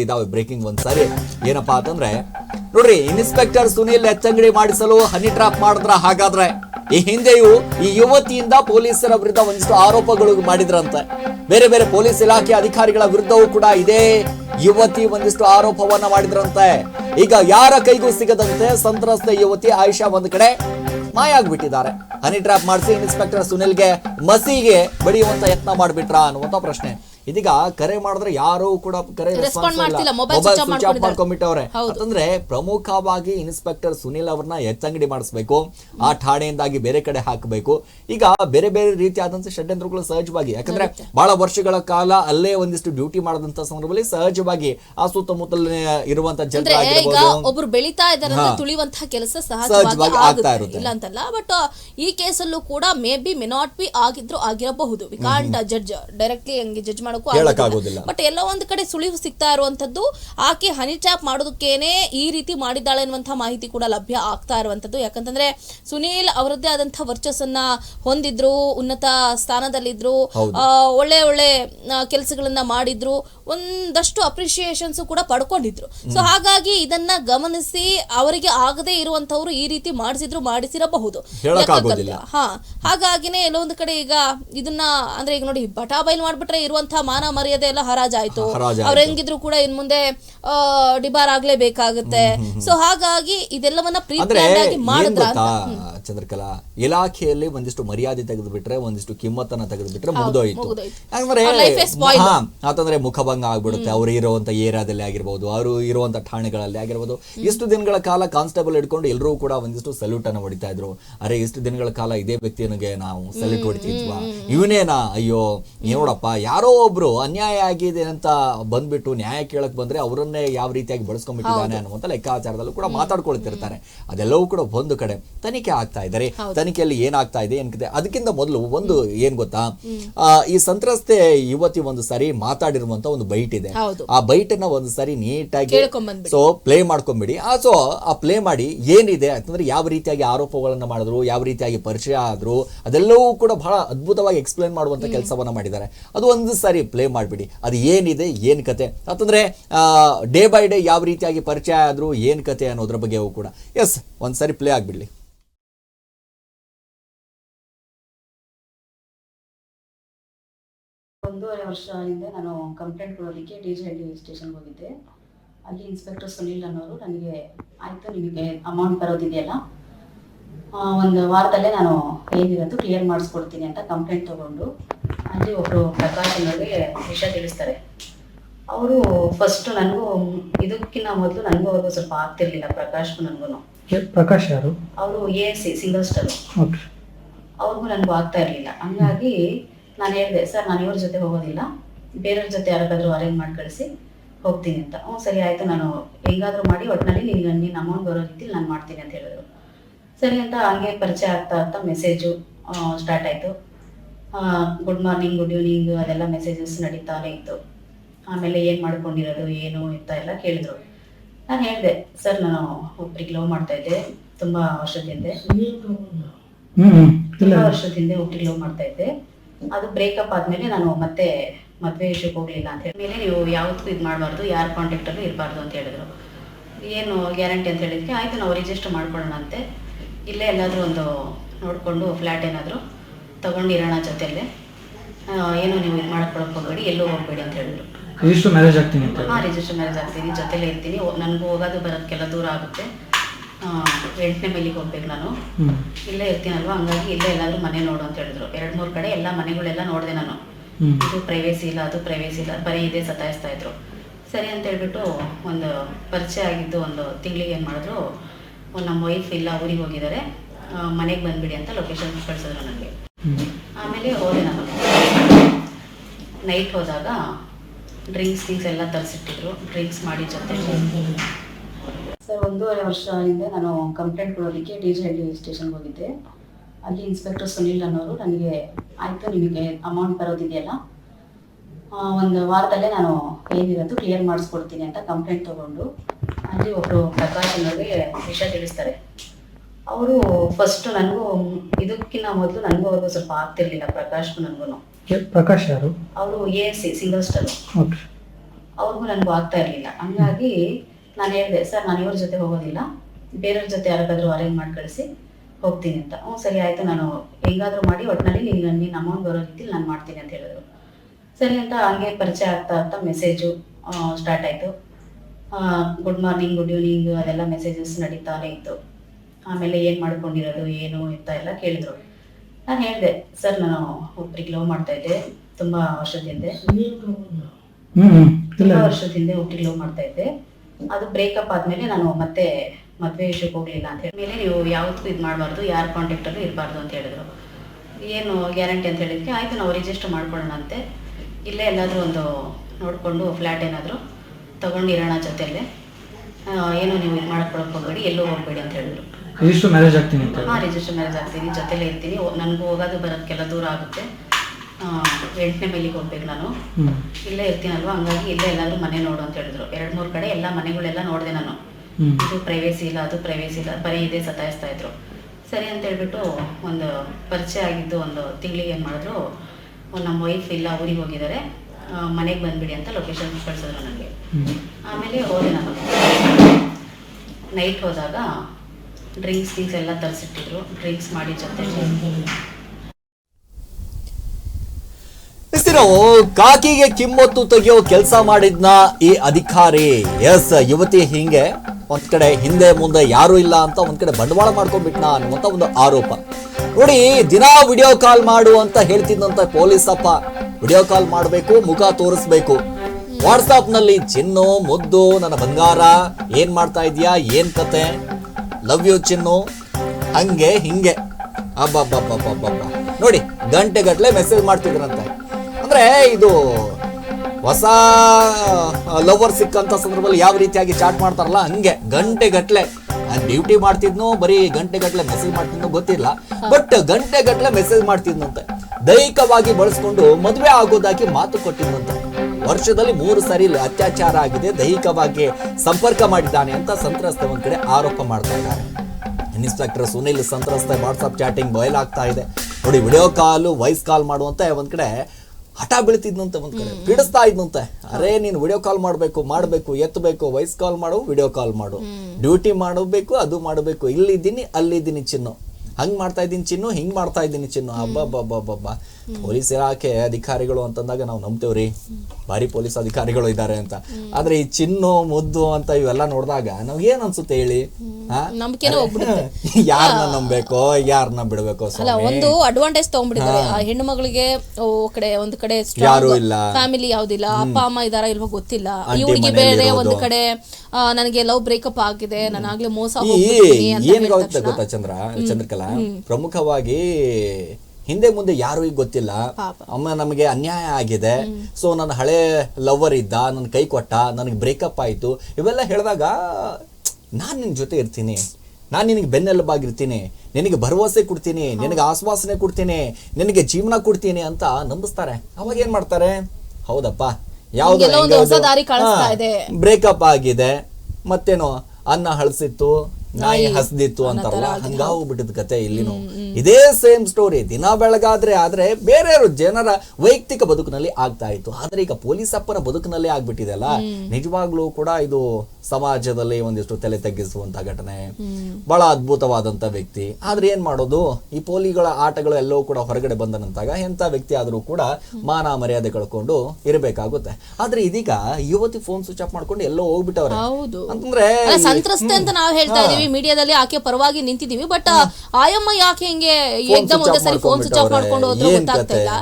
ಇದಾವೆ ಬ್ರೇಕಿಂಗ್ ಒಂದ್ ಸರಿ. ಏನಪ್ಪಾ ಅಂತಂದ್ರೆ, ನೋಡ್ರಿ ಇನ್ಸ್ಪೆಕ್ಟರ್ ಸುನಿಲ್ ಎಚ್ಚಂಗಡಿ ಮಾಡಿಸಲು ಹನಿ ಟ್ರಾಪ್ ಮಾಡಿದ್ರ ಹಾಗಾದ್ರೆ, ಈ ಹಿಂದೆಯೂ ಈ ಯುವತಿಯಿಂದ ಪೊಲೀಸರ ವಿರುದ್ಧ ಒಂದಿಷ್ಟು ಆರೋಪಗಳು ಮಾಡಿದ್ರಂತೆ. ಬೇರೆ ಬೇರೆ ಪೊಲೀಸ್ ಇಲಾಖೆ ಅಧಿಕಾರಿಗಳ ವಿರುದ್ಧವೂ ಕೂಡ ಇದೇ ಯುವತಿ ಒಂದಿಷ್ಟು ಆರೋಪವನ್ನ ಮಾಡಿದ್ರಂತೆ. ಈಗ ಯಾರ ಕೈಗೂ ಸಿಗದಂತೆ ಸಂತ್ರಸ್ತ ಯುವತಿ ಆಯಿಷಾ ಒಂದ್ ಕಡೆ ಮಾಯ ಆಗ್ಬಿಟ್ಟಿದ್ದಾರೆ ಹನಿ ಟ್ರಾಪ್ ಮಾಡಿಸಿ ಇನ್ಸ್ಪೆಕ್ಟರ್ ಸುನಿಲ್ಗೆ ಮಸಿಗೆ ಬಡಿಯುವಂತ ಯತ್ನ ಮಾಡ್ಬಿಟ್ರಾ ಅನ್ನುವಂತ ಪ್ರಶ್ನೆ. ಇದೀಗ ಕರೆ ಮಾಡಿದ್ರೆ ಯಾರು ಕೂಡ ಕರೆ ರೆಸ್ಪಾನ್ಸ್ ಇಲ್ಲ. ಮಾಡ್ತಿಲ್ಲ, ಸ್ವಿಚ್ ಆಫ್. ಮಾಡ್ಕೊಂಡ್ಬಿಟ್ಟವ್ರೆ. ಅಂತಂದ್ರೆ ಪ್ರಮುಖವಾಗಿ ಇನ್ಸ್ಪೆಕ್ಟರ್ ಸುನಿಲ್ ಅವ್ರನ್ನ ಎಚ್ಚಂಗಡಿ ಮಾಡಿಸ್ಬೇಕು ಆ ಠಾಣೆಯಿಂದಾಗಿ ಬೇರೆ ಕಡೆ ಹಾಕಬೇಕು ಈಗ ಬೇರೆ ಬೇರೆ ರೀತಿಯಾದಂತಹ ಷಡ್ಯಂತ್ರಗಳು ಸಹಜವಾಗಿ ಯಾಕಂದ್ರೆ ಬಹಳ ವರ್ಷಗಳ ಕಾಲ ಅಲ್ಲೇ ಒಂದಿಷ್ಟು ಡ್ಯೂಟಿ ಮಾಡದಂತ ಸಂದರ್ಭದಲ್ಲಿ ಸಹಜವಾಗಿ ಆ ಸುತ್ತಮುತ್ತಲಿನ ಇರುವಂತ ಜನರ ಒಬ್ರು ಬೆಳಿತಾ ಇದಾರೆ ಹಾ. ತುಳಿಯುವಂತಹ ಕೆಲಸ ಸಹಜವಾಗಿ ಆಗ್ತಾ ಇರುತ್ತೆ. ಇಲ್ಲ ಅಂತಲ್ಲ ಬಟ್ ಈ ಕೇಸಲ್ಲೂ ಕೂಡ may be may not be ಆಗಿದ್ರು ಆಗಿರಬಹುದು ವಿ ಕಾಂಟ್ ಜಡ್ಜ್ ಡೈರೆಕ್ಟ್ಲಿ ಹಂಗೆ ಜಡ್ಜ್ ಮಾಡಕ್ಕೂ. ಬಟ್ ಎಲ್ಲ ಒಂದ್ ಕಡೆ ಸುಳಿವು ಸಿಗ್ತಾ ಇರುವಂತದ್ದು ಆಕೆ ಹನಿ ಟ್ಯಾಪ್ ಮಾಡೋದಕ್ಕೇನೆ ಈ ರೀತಿ ಮಾಡಿದ್ದಾಳೆ ಅನ್ನುವಂತಹ ಮಾಹಿತಿ ಕೂಡ ಲಭ್ಯ ಆಗ್ತಾ ಇರುವಂತದ್ದು ಯಾಕಂತಂದ್ರೆ ಸುನೀಲ್ ಅವರದ್ದೇ ಆದಂತಹ ವರ್ಚಸ್ಸನ್ನ ಹೊಂದಿದ್ರು ಉನ್ನತ ಸ್ಥಾನದಲ್ಲಿದ್ರು. ಒಳ್ಳೆ ಒಳ್ಳೆ ಕೆಲಸಗಳನ್ನ ಮಾಡಿದ್ರು ಒಂದಷ್ಟು ಅಪ್ರಿಶಿಯೇಷನ್ಸ್ ಕೂಡ ಪಡ್ಕೊಂಡಿದ್ರು. ಸೊ ಹಾಗಾಗಿ ಇದನ್ನ ಗಮನಿಸಿ ಅವರಿಗೆ ಆಗದೇ ಇರುವಂತವ್ರು ಈ ರೀತಿ ಮಾಡಿಸಿದ್ರು ಮಾಡಿಸಿರಬಹುದು. ಹೇಳಕ್ಕಾಗೋದಿಲ್ಲ. ಹಾ ಹಾಗಾಗಿನೇ ಎಲ್ಲೊಂದು ಕಡೆ ಈಗ ಇದನ್ನ ಅಂದ್ರೆ ಈಗ ನೋಡಿ ಬಟಾಬೈಲ್ ಮಾಡ್ಬಿಟ್ರೆ ಇರುವಂತಹ ಮಾನ ಮರ್ಯಾದೆ ಎಲ್ಲ ಹರಾಜಾಯ್ತು. ಹರಾಜಾಯ್ತು. ಅವ್ರ ಹೆಂಗಿದ್ರು ಕೂಡ ಇನ್ ಮುಂದೆ ಆ, ಡಿಬಾರ್ ಆಗ್ಲೇಬೇಕಾಗುತ್ತೆ. ಸೊ ಹಾಗಾಗಿ ಇದೆಲ್ಲವನ್ನ ಪ್ರೀತಿ ಅಂದ್ರೆ ಆಗಿ ಏನ್ ಮಾಡಿದ್ರ ಗೊತ್ತಾ ಚಂದ್ರಕಲಾ? ಇಲಾಖೆಯಲ್ಲಿ ಒಂದಿಷ್ಟು ಮರ್ಯಾದೆ ತೆಗೆದು ಬಿಟ್ರೆ ಒಂದಿಷ್ಟು ಕಿಮ್ಮತ್ತನ್ನ ತೆಗೆದು ಬಿಟ್ರೆ ಮುಗ್ದೋಯ್ತು. ಮುಗ್ದೋಯ್ತು. ಅಂದ್ರೆ ಅವ್ರ life. ಹಾ ಮುಖಭಂಗ ಆಗ್ಬಿಡುತ್ತೆ ಅವ್ರು ಇರುವಂತ ಏರಿಯಾದಲ್ಲಿ ಆಗಿರ್ಬೋದು ಅವರು ಇರುವಂತ ಠಾಣೆಗಳಲ್ಲಿ ಆಗಿರ್ಬೋದು. ಇಷ್ಟು ದಿನಗಳ ಕಾಲ ಕಾನ್ಸ್ಟೇಬಲ್ ಹಿಡ್ಕೊಂಡು ಎಲ್ಲರೂ ಕೂಡ ಒಂದಿಷ್ಟು ಸಲ್ಯೂಟ್ ಅನ್ನು ಹೊಡಿತಾ ಇದ್ರು. ಅರೆ ಇಷ್ಟು ದಿನಗಳ ಕಾಲ ಇದೇ ವ್ಯಕ್ತಿನಿಗೆ ನಾವು ಸಲ್ಯೂಟ್ ಹೊಡಿತಿದ್ವಾ? ಇವನೇನಾ? ಅಯ್ಯೋ ನೋಡಪ್ಪ ಯಾರೋ ಒಬ್ರು ಅನ್ಯಾಯ ಆಗಿದೆ ಅಂತ ಬಂದ್ಬಿಟ್ಟು ನ್ಯಾಯ ಕೇಳಕ್ ಬಂದ್ರೆ ಅವರನ್ನೇ ಯಾವ ರೀತಿಯಾಗಿ ಬಳಸ್ಕೊಂಡ್ಬಿಟ್ಟಿದ್ದಾನೆ ಅನ್ನುವಂತ ಲೆಕ್ಕಾಚಾರದಲ್ಲೂ ಕೂಡ ಮಾತಾಡ್ಕೊಳ್ತಿರ್ತಾರೆ. ಅದೆಲ್ಲವೂ ಕೂಡ ಒಂದು ಕಡೆ ತನಿಖೆ ಆಗ್ತಾ ಇದ್ದಾರೆ. ತನಿಖೆಯಲ್ಲಿ ಏನಾಗ್ತಾ ಇದೆ ಏನಕ್ಕೆ ಅದಕ್ಕಿಂತ ಮೊದಲು ಒಂದು ಏನ್ ಗೊತ್ತಾ? ಈ ಸಂತ್ರಸ್ತೆ ಯುವತಿ ಒಂದು ಸಾರಿ ಮಾತಾಡಿರುವಂತ ಒಂದು ಬೈಟ್ ಇದೆ. ಆ ಬೈಟ್ ಅನ್ನ ಒಂದು ಸಾರಿ ನೀಟಾಗಿ. ಸೊ ಪ್ಲೇ ಮಾಡ್ಕೊಂಬಿಡಿ. ಆ ಸೊ ಆ ಪ್ಲೇ ಮಾಡಿ ಏನಿದೆ ಅಂತಂದ್ರೆ ಯಾವ ರೀತಿಯಾಗಿ ಆರೋಪಗಳನ್ನ ಮಾಡಿದ್ರು ಯಾವ ರೀತಿಯಾಗಿ ಪರಿಚಯ ಆದ್ರು ಅದೆಲ್ಲವೂ ಕೂಡ ಬಹಳ ಅದ್ಭುತವಾಗಿ ಎಕ್ಸ್ಪ್ಲೇನ್ ಮಾಡುವಂತ ಕೆಲಸವನ್ನ ಮಾಡಿದ್ದಾರೆ. ಅದು ಒಂದು ಸಾರಿ ಪ್ಲೇ ಮಾಡ್ಬಿಡಿ. ಅದು ಏನಿದೆ ಏನ್ ಕತೆ? ಅಂತಂದ್ರೆ ಡೇ ಬೈ ಡೇ ಯಾವ ರೀತಿಯಾಗಿ ಪರಿಚಯ ಆದ್ರು ಏನ್ ಕತೆ ಅನ್ನೋದ್ರ ಬಗ್ಗೆ ಕೂಡ. ಎಸ್ ಒಂದ್ ಸಾರಿ ಪ್ಲೇ ಆಗ್ಬಿಡ್ಲಿ. ಒಂದೂವರೆ ವರ್ಷ ಹಿಂದೆ ನಾನು ಕಂಪ್ಲೇಂಟ್ ಕೊಡೋದಕ್ಕೆ ಡಿ ಜಿ ಹಳ್ಳಿ ಸ್ಟೇಷನ್ಗೆ ಹೋಗಿದ್ದೆ. ಅಲ್ಲಿ ಇನ್ಸ್ಪೆಕ್ಟರ್ ಸುನೀಲ್ ಅನ್ನೋರು ನನಗೆ ಆಯಿತು ನಿಮಗೆ ಅಮೌಂಟ್ ಬರೋದಿದೆಯಲ್ಲ ಒಂದು ವಾರದಲ್ಲೇ ನಾನು ಏನಿರೋದು ಕ್ಲಿಯರ್ ಮಾಡಿಸ್ಕೊಡ್ತೀನಿ ಅಂತ ಕಂಪ್ಲೇಂಟ್ ತೊಗೊಂಡು ಅಲ್ಲಿ ಒಬ್ಬರು ಪ್ರಕಾಶ್ ಅನ್ನೋರಿಗೆ ವಿಷಯ ತಿಳಿಸ್ತಾರೆ. ಅವರು ಫಸ್ಟ್ ನನಗೂ ಇದಕ್ಕಿಂತ ಮೊದಲು ನನಗೂ ಅವ್ರಿಗೂ ಸ್ವಲ್ಪ ಆಗ್ತಿರ್ಲಿಲ್ಲ ಪ್ರಕಾಶ್ ನನಗೂ ಪ್ರಕಾಶ್ ಯಾರು? ಅವರು ಎ ಸಿ ಸಿಂಗಲ್ ಸ್ಟಾರು. ಅವ್ರಿಗೂ ನನಗೂ ಆಗ್ತಾ ಇರಲಿಲ್ಲ. ಹಂಗಾಗಿ ನಾನು ಹೇಳಿದೆ ಸರ್ ನಾನು ಇವ್ರ ಜೊತೆ ಹೋಗೋದಿಲ್ಲ. ಬೇರೆಯವ್ರ ಜೊತೆ ಯಾರಿಗಾದ್ರೂ ಅರೇಂಜ್ ಮಾಡಿ ಕಳಿಸಿ ಹೋಗ್ತೀನಿ ಅಂತ. ಹ್ಞೂ ಸರಿ ಆಯಿತು. ನಾನು ಹೆಂಗಾದ್ರೂ ಮಾಡಿ ಒಟ್ಟಿನಲ್ಲಿ ನೀನು ನೀನು ಅಮೌಂಟ್ ಬರೋ ರೀತಿಲಿ ನಾನು ಮಾಡ್ತೀನಿ ಅಂತ ಹೇಳಿದ್ರು. ಸರಿ ಅಂತ ಹಂಗೆ ಪರಿಚಯ ಆಗ್ತಾ ಆಗ್ತಾ ಮೆಸೇಜು ಸ್ಟಾರ್ಟ್ ಆಯಿತು. ಗುಡ್ ಮಾರ್ನಿಂಗ್ ಗುಡ್ ಈವ್ನಿಂಗ್ ಅದೆಲ್ಲ ಮೆಸೇಜಸ್ ನಡೀತಾನೆ ಇತ್ತು. ಆಮೇಲೆ ಏನು ಮಾಡ್ಕೊಂಡಿರೋದು ಏನು ಅಂತ ಎಲ್ಲ ಕೇಳಿದ್ರು. ನಾನು ಹೇಳಿದೆ ಸರ್ ನಾನು ಒಬ್ರಿಗೆ ಲವ್ ಮಾಡ್ತಾ ಇದ್ದೆ ತುಂಬ ವರ್ಷದ ಹಿಂದೆ. ಹ್ಮ್ ಹ್ಮ್. ಇಲ್ಲ. ತುಂಬಾ ವರ್ಷದ ಹಿಂದೆ ಒಟ್ಟಿಗೆ ಲವ್ ಮಾಡ್ತಾ ಇದ್ದೆ. ಅದು ಬ್ರೇಕಪ್ ಆದ್ಮೇಲೆ ನಾನು ಮತ್ತೆ ಮದ್ವೆ ವಿಷಯಕ್ಕೆ ಹೋಗ್ಲಿಲ್ಲ ಅಂತ ಹೇಳಿದ್ಮೇಲೆ ಮೇಲೆ ನೀವು ಯಾವತ್ತೂ ಇದು ಮಾಡಬಾರ್ದು ಯಾರ ಕಾಂಟ್ಯಾಕ್ಟಲ್ಲೂ ಇರಬಾರ್ದು ಅಂತ ಹೇಳಿದ್ರು. ಏನು ಗ್ಯಾರಂಟಿ ಅಂತ ಹೇಳಿದ್ಕೆ ಆಯ್ತು ನಾವು ರಿಜಿಸ್ಟರ್ ಮಾಡ್ಕೊಳ್ಳೋಣ ಅಂತೆ. ಇಲ್ಲೇ ಎಲ್ಲಾದರೂ ಒಂದು ನೋಡಿಕೊಂಡು ಫ್ಲ್ಯಾಟ್ ಏನಾದರೂ ತಗೊಂಡಿರೋಣ ಜೊತೆಯಲ್ಲೇ. ಏನು ನೀವು ಇದು ಮಾಡ್ಕೊಳಕ್ಕೆ ಹೋಗಬೇಡಿ ಎಲ್ಲೂ ಹೋಗಬೇಡಿ ಅಂತ ಹೇಳಿದ್ರು. ರಿಜಿಸ್ಟರ್ ಮ್ಯಾರೇಜ್ ಆಗ್ತೀನಿ ಹಾಂ ರಿಜಿಸ್ಟರ್ ಮ್ಯಾರೇಜ್ ಆಗ್ತೀನಿ ಜೊತೆಲೇ ಇರ್ತೀನಿ. ನನಗೂ ಹೋಗೋದು ಬರೋದಕ್ಕೆಲ್ಲ ದೂರ ಆಗುತ್ತೆ. ಎಂಟನೇ ಮೈಲಿಗೆ ಹೋಗ್ಬೇಕು ನಾನು. ಇಲ್ಲೇ ಇರ್ತೀನಲ್ವ ಹಂಗಾಗಿ ಇಲ್ಲೇ ಎಲ್ಲಾದ್ರೂ ಮನೆ ನೋಡು ಅಂತ ಹೇಳಿದ್ರು. ಎರಡ್ ಮೂರ್ ಕಡೆ ಎಲ್ಲ ಮನೆಗಳೆಲ್ಲ ನೋಡಿದೆ ನಾನು. ಇದು ಪ್ರೈವೇಸಿ ಇಲ್ಲ ಅದು ಪ್ರೈವೇಸಿ ಇಲ್ಲ ಬರೀ ಇದೇ ಸತಾಯಿಸ್ತಾ ಇದ್ರು. ಸರಿ ಅಂತ ಹೇಳ್ಬಿಟ್ಟು ಒಂದು ಪರಿಚಯ ಆಗಿದ್ದು ಒಂದು ತಿಂಗಳಿಗೆ ಏನು ಮಾಡಿದ್ರು ನಮ್ಮ ವೈಫ್ ಇಲ್ಲ ಊರಿಗೆ ಹೋಗಿದ್ದಾರೆ. ಮನೆಗೆ ಬಂದ್ಬಿಡಿ ಅಂತ ಲೊಕೇಶನ್ ಕಳಿಸಿದ್ರು ನನಗೆ. ಆಮೇಲೆ ಹೋದೆ ನಾನು. ನೈಟ್ ಹೋದಾಗ ಡ್ರಿಂಕ್ಸ್ ಥಿಂಗ್ಸ್ ಎಲ್ಲ ತರಿಸಿಟ್ಟಿದ್ರು. ಡ್ರಿಂಕ್ಸ್ ಮಾಡಿ ಜೊತೆ ಸರ್ ಒಂದೂವರೆ ವರ್ಷ ಹಿಂದೆ ನಾನು ಕಂಪ್ಲೇಂಟ್ ಕೊಡೋದಕ್ಕೆ ಡಿ ಜಿ ಹಳ್ಳಿ ಸ್ಟೇಷನ್ಗೆ ಹೋಗಿದ್ದೆ. ಅಲ್ಲಿ ಇನ್ಸ್ಪೆಕ್ಟರ್ ಸುನೀಲ್ ಅನ್ನೋರು ನನಗೆ ಆಯಿತು ನಿಮಗೆ ಅಮೌಂಟ್ ಬರೋದಿದೆಯಲ್ಲ? ಒಂದು ವಾರದಲ್ಲೇ ನಾನು ಏನಿರೋದು ಕ್ಲಿಯರ್ ಮಾಡಿಸ್ಕೊಡ್ತೀನಿ ಅಂತ ಕಂಪ್ಲೇಂಟ್ ತೊಗೊಂಡು ಅಲ್ಲಿ ಒಬ್ಬರು ಪ್ರಕಾಶ್ ಅನ್ನೋರಿಗೆ ವಿಷಯ ತಿಳಿಸ್ತಾರೆ. ಅವರು ಫಸ್ಟ್ ನನಗೂ ಇದಕ್ಕಿಂತ ಮೊದಲು ನನಗೂ ಅವ್ರಿಗೂ ಸ್ವಲ್ಪ ಆಗ್ತಿರ್ಲಿಲ್ಲ ಪ್ರಕಾಶ್ಗೂ ನನಗೂ ಪ್ರಕಾಶ್ ಯಾರು? ಅವರು ಎ ಸಿ ಸಿಂಗಲ್ ಸ್ಟಾರು. ಅವ್ರಿಗೂ ನನಗೂ ಆಗ್ತಾ ಇರಲಿಲ್ಲ. ಹಂಗಾಗಿ ನಾನು ಹೇಳಿದೆ ಸರ್ ನಾನು ಇವ್ರ ಜೊತೆ ಹೋಗೋದಿಲ್ಲ. ಬೇರೆಯವ್ರ ಜೊತೆ ಯಾರಿಗಾದ್ರೂ ಅರೇಂಜ್ ಮಾಡಿ ಕಳಿಸಿ ಹೋಗ್ತೀನಿ ಅಂತ. ಹ್ಞೂ ಸರಿ ಆಯಿತು. ನಾನು ಹೆಂಗಾದರೂ ಮಾಡಿ ಒಟ್ಟಿನಲ್ಲಿ ನೀನು ನೀನು ಅಮೌಂಟ್ ಬರೋ ರೀತಿಲಿ ನಾನು ಮಾಡ್ತೀನಿ ಅಂತ ಹೇಳಿದ್ರು. ಸರಿ ಅಂತ ಹಂಗೆ ಪರಿಚಯ ಆಗ್ತಾ ಆಗ್ತಾ ಮೆಸೇಜು ಸ್ಟಾರ್ಟ್ ಆಯಿತು. ಗುಡ್ ಮಾರ್ನಿಂಗ್ ಗುಡ್ ಈವ್ನಿಂಗ್ ಅದೆಲ್ಲ ಮೆಸೇಜಸ್ ನಡೀತಾನೆ ಇತ್ತು. ಆಮೇಲೆ ಏನು ಮಾಡ್ಕೊಂಡಿರೋದು ಏನು ಅಂತ ಎಲ್ಲ ಕೇಳಿದ್ರು. ನಾನು ಹೇಳಿದೆ ಸರ್ ನಾನು ಒಬ್ಬರಿಗೆ ಲವ್ ಮಾಡ್ತಾ ಇದ್ದೆ. ತುಂಬ ವರ್ಷದ ಹಿಂದೆ. ಹ್ಮ್ ಹ್ಮ್ ಇಲ್ಲ ತುಂಬ ವರ್ಷದ ಹಿಂದೆ ಒಬ್ರಿಗೆ ಲವ್ ಮಾಡ್ತಾ ಇದ್ದೆ. ಅದು ಬ್ರೇಕಪ್ ಆದಮೇಲೆ ನಾನು ಮತ್ತೆ ಮದುವೆ ವಿಷಯಕ್ಕೆ ಹೋಗಲಿಲ್ಲ ಅಂತ ಹೇಳಿ. ಮೇಲೆ ನೀವು ಯಾವತ್ತೂ ಇದು ಮಾಡಬಾರ್ದು ಯಾರ ಕಾಂಟ್ಯಾಕ್ಟಲ್ಲೂ ಇರಬಾರ್ದು ಅಂತ ಹೇಳಿದ್ರು. ಏನು ಗ್ಯಾರಂಟಿ ಅಂತ ಹೇಳಿದ್ಕೆ ಆಯಿತು ನಾವು ರಿಜಿಸ್ಟರ್ ಮಾಡ್ಕೊಳ್ಳೋಣ ಅಂತೆ ಇಲ್ಲೇ ಎಲ್ಲಾದರೂ ಒಂದು ನೋಡಿಕೊಂಡು ಫ್ಲ್ಯಾಟ್ ಏನಾದರೂ ತಗೊಂಡಿರೋಣ ಜೊತೆಯಲ್ಲೇ ಏನೋ ನೀವು ಇದು ಮಾಡ್ಕೊಳಕ್ಕೆ ಹೋಗಬೇಡಿ ಎಲ್ಲೂ ಹೋಗಬೇಡಿ ಅಂತ ಹೇಳಿದ್ರು. ರಿಜಿಸ್ಟರ್ ಮ್ಯಾರೇಜ್ ಆಗ್ತೀನಿ ಹಾಂ ರಿಜಿಸ್ಟರ್ ಮ್ಯಾರೇಜ್ ಆಗ್ತೀನಿ ಜೊತೆಲೇ ಇರ್ತೀನಿ. ನನಗೂ ಹೋಗೋದು ಬರೋದಕ್ಕೆಲ್ಲ ದೂರ ಆಗುತ್ತೆ. ಎಂಟನೇ ಮೇಲಿಗೆ ಹೋಗ್ಬೇಕು ನಾನು. ಇಲ್ಲೇ ಇರ್ತೀನಲ್ವ ಹಂಗಾಗಿ ಇಲ್ಲೇ ಎಲ್ಲಾದ್ರೂ ಮನೆ ನೋಡು ಅಂತ ಹೇಳಿದ್ರು. ಎರಡು ಮೂರು ಕಡೆ ಎಲ್ಲ ಮನೆಗಳೆಲ್ಲ ನೋಡಿದೆ ನಾನು. ಇದು ಪ್ರೈವೇಸಿ ಇಲ್ಲ ಅದು ಪ್ರೈವೇಸಿ ಇಲ್ಲ ಬರೀ ಇದೇ ಸತಾಯಿಸ್ತಾ ಇದ್ರು. ಸರಿ ಅಂತ ಹೇಳ್ಬಿಟ್ಟು ಒಂದು ಪರಿಚಯ ಆಗಿದ್ದು ಒಂದು ತಿಂಗಳಿಗೆ ಏನು ಮಾಡಿದ್ರು ನಮ್ಮ ವೈಫ್ ಇಲ್ಲ ಊರಿಗೆ ಹೋಗಿದ್ದಾರೆ. ಮನೆಗೆ ಬಂದ್ಬಿಡಿ ಅಂತ ಲೊಕೇಶನ್ ಕಳ್ಸಿದ್ರು ನನಗೆ ಆಮೇಲೆ ಹೋದೆ ನಾನು. ನೈಟ್ ಹೋದಾಗ ಡ್ರಿಂಕ್ಸ್ ಗಿಂಕ್ಸ್ ಎಲ್ಲ ತರಿಸಿಟ್ಟಿದ್ರು. ಡ್ರಿಂಕ್ಸ್ ಮಾಡಿ ಜೊತೆ ನಾವು ಕಾಕಿಗೆ ಕಿಮ್ಮತ್ತು ತೆಗೆಯೋ ಕೆಲಸ ಮಾಡಿದ್ನ ಈ ಅಧಿಕಾರಿ. ಎಸ್, ಯುವತಿ ಹಿಂಗೆ. ಒಂದ್ ಕಡೆ ಹಿಂದೆ ಮುಂದೆ ಯಾರು ಇಲ್ಲ ಅಂತ ಒಂದ್ ಕಡೆ ಬಂಡವಾಳ ಮಾಡ್ಕೊಂಡ್ಬಿಟ್ನ ಅನ್ನುವಂತ ಒಂದು ಆರೋಪ. ನೋಡಿ, ದಿನಾ ವಿಡಿಯೋ ಕಾಲ್ ಮಾಡು ಅಂತ ಹೇಳ್ತಿದ್ದಂತ ಪೊಲೀಸ್ ಅಪ್ಪ, ವಿಡಿಯೋ ಕಾಲ್ ಮಾಡಬೇಕು, ಮುಖ ತೋರಿಸ್ಬೇಕು. ವಾಟ್ಸಾಪ್ನಲ್ಲಿ ಚಿನ್ನು, ಮುದ್ದು, ನನ್ನ ಬಂಗಾರ, ಏನ್ ಮಾಡ್ತಾ ಇದೀಯಾ, ಏನ್ ಕತೆ? ಲವ್ ಯು ಚಿನ್ನು. ಹಂಗೆ, ಹಿಂಗೆ. ಅಬ್ಬಬ್ಬಬ್ಬಬ್ಬಬ್ಬ ನೋಡಿ ಗಂಟೆ ಗಟ್ಲೆ ಮೆಸೇಜ್ ಮಾಡ್ತಿದ್ರಂತೆ. ಅಂದ್ರೆ ಇದು ಹೊಸ ಲವರ್ ಸಿಕ್ಕಂತ ಸಂದರ್ಭದಲ್ಲಿ ಯಾವ ರೀತಿಯಾಗಿ ಚಾಟ್ ಮಾಡ್ತಾರಲ್ಲ, ಹಂಗೆ ಗಂಟೆ ಗಟ್ಲೆ ಡ್ಯೂಟಿ ಮಾಡ್ತಿದ್ನು, ಬರೀ ಗಂಟೆ ಗಟ್ಲೆ ಮೆಸೇಜ್ ಮಾಡ್ತಿದ್ನು ಗೊತ್ತಿಲ್ಲ. ಬಟ್ ಗಂಟೆ ಗಟ್ಲೆ ಮೆಸೇಜ್ ಮಾಡ್ತಿದ್ನಂತೆ. ದೈಹಿಕವಾಗಿ ಬಳಸ್ಕೊಂಡು ಮದುವೆ ಆಗೋದಾಗಿ ಮಾತು ಕೊಟ್ಟಿದ್ನಂತೆ. ವರ್ಷದಲ್ಲಿ ಮೂರು ಸಾರಿ ಅತ್ಯಾಚಾರ ಆಗಿದೆ, ದೈಹಿಕವಾಗಿ ಸಂಪರ್ಕ ಮಾಡಿದ್ದಾನೆ ಅಂತ ಸಂತ್ರಸ್ತೆ ಒಂದ್ ಕಡೆ ಆರೋಪ ಮಾಡ್ತಾ ಇದ್ದಾರೆ. ಇನ್ಸ್ಪೆಕ್ಟರ್ ಸುನಿಲ್ ಸಂತ್ರಸ್ತೆ ವಾಟ್ಸಪ್ ಚಾಟಿಂಗ್ ಬಯಲಾಗ್ತಾ ಇದೆ. ನೋಡಿ ವಿಡಿಯೋ ಕಾಲು ವಾಯ್ಸ್ ಕಾಲ್ ಮಾಡುವಂತ ಒಂದ್ ಕಡೆ ಹಠ ಬೀಳ್ತಿದ್ನಂತೆ ಒಂದ್ ಕಡೆ. ಪೀಡಿಸ್ತಾ ಇದ್ನಂತೆ. ಅರೇ ನೀನ್ ವಿಡಿಯೋ ಕಾಲ್ ಮಾಡಬೇಕು ಮಾಡಬೇಕು ಎತ್ತಬೇಕು ವಾಯ್ಸ್ ಕಾಲ್ ಮಾಡು ವಿಡಿಯೋ ಕಾಲ್ ಮಾಡು. ಡ್ಯೂಟಿ ಮಾಡಬೇಕು ಅದು ಮಾಡಬೇಕು. ಇಲ್ಲಿದ್ದೀನಿ ಅಲ್ಲಿದ್ದೀನಿ ಚಿನ್ನು. ಹಂಗ್ ಮಾಡ್ತಾ ಇದ್ದೀನಿ ಚಿನ್ನು ಹಿಂಗ್ ಮಾಡ್ತಾ ಇದ್ದೀನಿ ಚಿನ್ನು. ಹಬ್ಬಬ್ಬಬ್ಬಬ್ಬ ಪೊಲೀಸ್ ಇಲಾಖೆ ಅಧಿಕಾರಿಗಳು ಅಂತಂದಾಗ ನಾವು ನಂಬ್ತೇವ್ರಿ. ಭಾರಿ ಪೊಲೀಸ್ ಅಧಿಕಾರಿಗಳು ಇದ್ದಾರೆ ಅಂತ. ಆದ್ರೆ ಈ ಚಿನ್ನು ಮುದ್ದು ಅಂತ ಇವೆಲ್ಲ ನೋಡಿದಾಗ ನಮ್ಗೆ ಏನ್ ಅನ್ಸುತ್ತೆ ಹೇಳಿ. ಯಾರನ್ನ ನಂಬೇಕು ಯಾರನ್ನ ಬಿಡ್ಬೇಕು ಒಂದು ಅಡ್ವಾಂಟೇಜ್ ತಗೊಂಡ್ಬಿಟ್ಟಿದ್ದಾರೆ. ಆ ಹೆಣ್ಣು ಮಗಳಿಗೆ ಕಡೆ ಒಂದು ಕಡೆ ಯಾರು ಇಲ್ಲ. ಫ್ಯಾಮಿಲಿ ಯಾವ್ದಿಲ್ಲ. ಅಪ್ಪ ಅಮ್ಮ ಇದಾರ ಇಲ್ವೋ ಗೊತ್ತಿಲ್ಲ. ಇವಳಿಗೆ ಹುಡುಗಿ ಬೇರೆ ಒಂದ್ ಕಡೆ ನನಗೆ ಲವ್ ಬ್ರೇಕಪ್ ಆಗಿದೆ ನಾನು ಆಗ್ಲೇ ಮೋಸ ಏನ್ ಗೊತ್ತಾ ಚಂದ್ರ ಚಂದ್ರಕಲಾ? ಪ್ರಮುಖವಾಗಿ ಹಿಂದೆ ಮುಂದೆ ಯಾರು ಈಗ ಗೊತ್ತಿಲ್ಲ. ಅಮ್ಮ ನಮಗೆ ಅನ್ಯಾಯ ಆಗಿದೆ. ಸೊ ನನ್ನ ಹಳೆ ಲವರ್ ಇದ್ದ ನನ್ನ ಕೈ ಕೊಟ್ಟ ನನಗೆ ಬ್ರೇಕಪ್ ಆಯ್ತು ಇವೆಲ್ಲ ಹೇಳಿದಾಗ ನಾನ್ ನಿನ್ ಜೊತೆ ಇರ್ತೀನಿ. ನಾನ್ ನಿನಗೆ ಬೆನ್ನೆಲುಬಾಗಿರ್ತೀನಿ. ನಿನಗೆ ಭರವಸೆ ಕೊಡ್ತೀನಿ. ನಿನಗೆ ಆಶ್ವಾಸನೆ ಕೊಡ್ತೀನಿ. ನಿನಗೆ ಜೀವನ ಕೊಡ್ತೀನಿ ಅಂತ ನಂಬಿಸ್ತಾರೆ. ಅವಾಗ ಏನ್ ಮಾಡ್ತಾರೆ? ಹೌದಪ್ಪ. ಯಾವ್ದೋ. ಬ್ರೇಕಪ್ ಆಗಿದೆ. ಮತ್ತೇನು ಅನ್ನ ಹಳಸಿತ್ತು. ನಾಯಿ ಹಸ್ದಿತ್ತು ಅಂತಾರಲ್ಲ ಹಂಗಾಗ್ಬಿಟ್ಟಿದ್ ಕತೆ ಇಲ್ಲಿನೂ. ಇದೇ ಸೇಮ್ ಸ್ಟೋರಿ ದಿನ ಬೆಳಗಾದ್ರೆ ಆದ್ರೆ ಬೇರೆಯವರು ಜನರ ವೈಯಕ್ತಿಕ ಬದುಕಿನಲ್ಲಿ ಆಗ್ತಾ ಇತ್ತು. ಆದ್ರೆ ಈಗ ಪೊಲೀಸ್ ಅಪ್ಪನ ಬದುಕಿನಲ್ಲಿ ಆಗ್ಬಿಟ್ಟಿದೆಲ್ಲ ನಿಜವಾಗ್ಲೂ ಕೂಡ ಇದು ಸಮಾಜದಲ್ಲಿ ಒಂದಿಷ್ಟು ತಲೆ ತಗ್ಗಿಸುವಂತ ಘಟನೆ. ಬಹಳ ಅದ್ಭುತವಾದಂತ ವ್ಯಕ್ತಿ. ಆದ್ರೆ ಏನ್ ಮಾಡೋದು? ಈ ಪೋಲಿಗಳ ಆಟಗಳು ಎಲ್ಲವೂ ಕೂಡ ಹೊರಗಡೆ ಬಂದನಂತಾಗ ಎಂತ ವ್ಯಕ್ತಿ ಆದ್ರೂ ಕೂಡ ಮಾನ ಮರ್ಯಾದೆ ಕಳ್ಕೊಂಡು ಇರಬೇಕಾಗುತ್ತೆ. ಆದ್ರೆ ಇದೀಗ ಯುವತಿ ಫೋನ್ ಸ್ವಿಚ್ ಆಫ್ ಮಾಡ್ಕೊಂಡು ಎಲ್ಲೋ ಹೋಗ್ಬಿಟ್ಟವ್ರೆ. ಅಂತಂದ್ರೆ ಅಲ್ಲ, ಸಂತ್ರಸ್ತೆ ಅಂತ ನಾವು ಹೇಳ್ತಾ ಇದೀವಿ. ಮೀಡಿಯಾದಲ್ಲಿ ಆಕೆ ಪರವಾಗಿ ನಿಂತಿದೀವಿ ಬಟ್ ಆಯಮ್ಮ ಯಾಕೆ ಹಿಂಗೆ ಎಕ್ಸಾಮ್ ಒಂದೇ ಸರಿ ಫೋನ್ ಸ್ವಿಚ್ ಆಫ್ ಮಾಡ್ಕೊಂಡು ಹೋದ್ರು ಗೊತ್ತಾಗ್ತಾ ಇಲ್ಲ.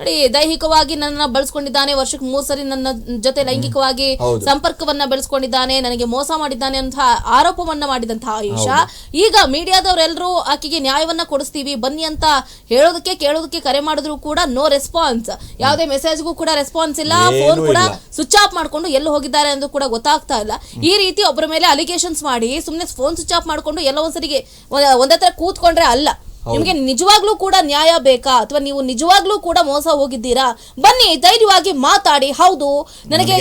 ನೋಡಿ ದೈಹಿಕವಾಗಿ ನನ್ನ ಬಳಸ್ಕೊಂಡಿದ್ದಾನೆ ವರ್ಷಕ್ಕೆ ಮೂರ್ ಸರಿ ನನ್ನ ಜೊತೆ ಲೈಂಗಿಕವಾಗಿ ಸಂಪರ್ಕವನ್ನ ಬೆಳೆಸ್ಕೊಂಡಿದ್ದಾನೆ ನನಗೆ ಮೋಸ ಮಾಡಿದ್ದಾನೆ ಅಂತ ಆರೋಪವನ್ನ ಮಾಡಿದಂತಹ ಆಯುಷಾ. ಈಗ ಮೀಡಿಯಾದವರೆಲ್ಲರೂ ಆಕೆಗೆ ನ್ಯಾಯವನ್ನ ಕೊಡಿಸ್ತೀವಿ ಬನ್ನಿ ಅಂತ ಹೇಳೋದಕ್ಕೆ ಕೇಳೋದಕ್ಕೆ ಕರೆ ಮಾಡಿದ್ರು ಕೂಡ ನೋ ರೆಸ್ಪಾನ್ಸ್ ಯಾವುದೇ ಮೆಸೇಜ್ಗೂ ಕೂಡ ರೆಸ್ಪಾನ್ಸ್ ಇಲ್ಲ ಫೋನ್ ಕೂಡ ಸ್ವಿಚ್ ಆಫ್ ಮಾಡ್ಕೊಂಡು ಎಲ್ಲಿ ಹೋಗಿದ್ದಾರೆ ಅಂತ ಕೂಡ ಗೊತ್ತಾಗ್ತಾ ಇಲ್ಲ. ಈ ರೀತಿ ಒಬ್ಬರ ಮೇಲೆ ಅಲಿಗೇಷನ್ಸ್ ಮಾಡಿ ಸುಮ್ಮನೆ ಫೋನ್ ಸ್ವಿಚ್ ಆಫ್ ಮಾಡ್ಕೊಂಡು ಎಲ್ಲ ಒಂದ್ಸರಿಗೆ ಒಂದ್- ಒಂದೇ ತರ ಕೂತ್ಕೊಂಡ್ರೆ ಅಲ್ಲ. ನಿಮ್ಗೆ ನಿಜವಾಗ್ಲೂ ಕೂಡ ನ್ಯಾಯ ಬೇಕಾ? ಅಥವಾ ನೀವು ನಿಜವಾಗ್ಲೂ ಕೂಡ ಮೋಸ ಹೋಗಿದ್ದೀರಾ? ಬನ್ನಿ ಧೈರ್ಯವಾಗಿ ಮಾತಾಡಿ. ಹೌದು. ನನಗೆ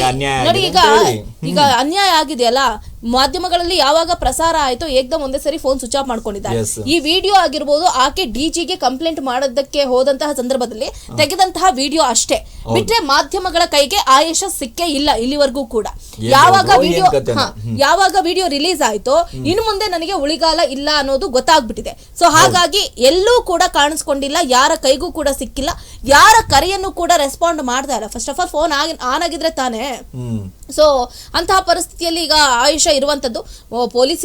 ನೋಡಿ ಈಗ ಈಗ ಅನ್ಯಾಯ ಆಗಿದೆಯಲ್ಲ ಮಾಧ್ಯಮಗಳಲ್ಲಿ ಯಾವಾಗ ಪ್ರಸಾರ ಆಯ್ತು ಏಕ್ದಮ್ ಒಂದೇ ಸರಿ ಫೋನ್ ಸ್ವಿಚ್ ಆಫ್ ಮಾಡ್ಕೊಂಡಿದ್ದಾರೆ ಈ ವಿಡಿಯೋ ಆಗಿರ್ಬೋದು ಆಕೆ ಡಿಜಿಗೆ ಕಂಪ್ಲೇಂಟ್ ಮಾಡೋದಕ್ಕೆ ಹೋದಂತಹ ಸಂದರ್ಭದಲ್ಲಿ ತೆಗೆದಂತಹ ವಿಡಿಯೋ ಅಷ್ಟೇ. ಬಿಟ್ರೆ ಮಾಧ್ಯಮಗಳ ಕೈಗೆ ಆಯೇಷ ಸಿಕ್ಕೇ ಇಲ್ಲ ಇಲ್ಲಿವರೆಗೂ ಕೂಡ. ಯಾವಾಗ ವಿಡಿಯೋ ಯಾವಾಗ ವಿಡಿಯೋ ರಿಲೀಸ್ ಆಯ್ತು ಇನ್ನು ಮುಂದೆ ನನಗೆ ಉಳಿಗಾಲ ಇಲ್ಲ ಅನ್ನೋದು ಗೊತ್ತಾಗ್ಬಿಟ್ಟಿದೆ. ಸೊ ಹಾಗಾಗಿ ಎಲ್ಲೂ ಕೂಡ ಕಾಣಿಸ್ಕೊಂಡಿಲ್ಲ ಯಾರ ಕೈಗೂ ಕೂಡ ಸಿಕ್ಕಿಲ್ಲ ಯಾರ ಕರೆಯನ್ನು ಕೂಡ ರೆಸ್ಪಾಂಡ್ ಮಾಡ್ತಾ ಇಲ್ಲ. First of all phone on ಆಗಿದ್ರೆ ತಾನೇ. ಸೊ ಅಂತಹ ಪರಿಸ್ಥಿತಿಯಲ್ಲಿ ಈಗ ಆಯುಷ ಇರುವಂತದ್ದು ಪೊಲೀಸ್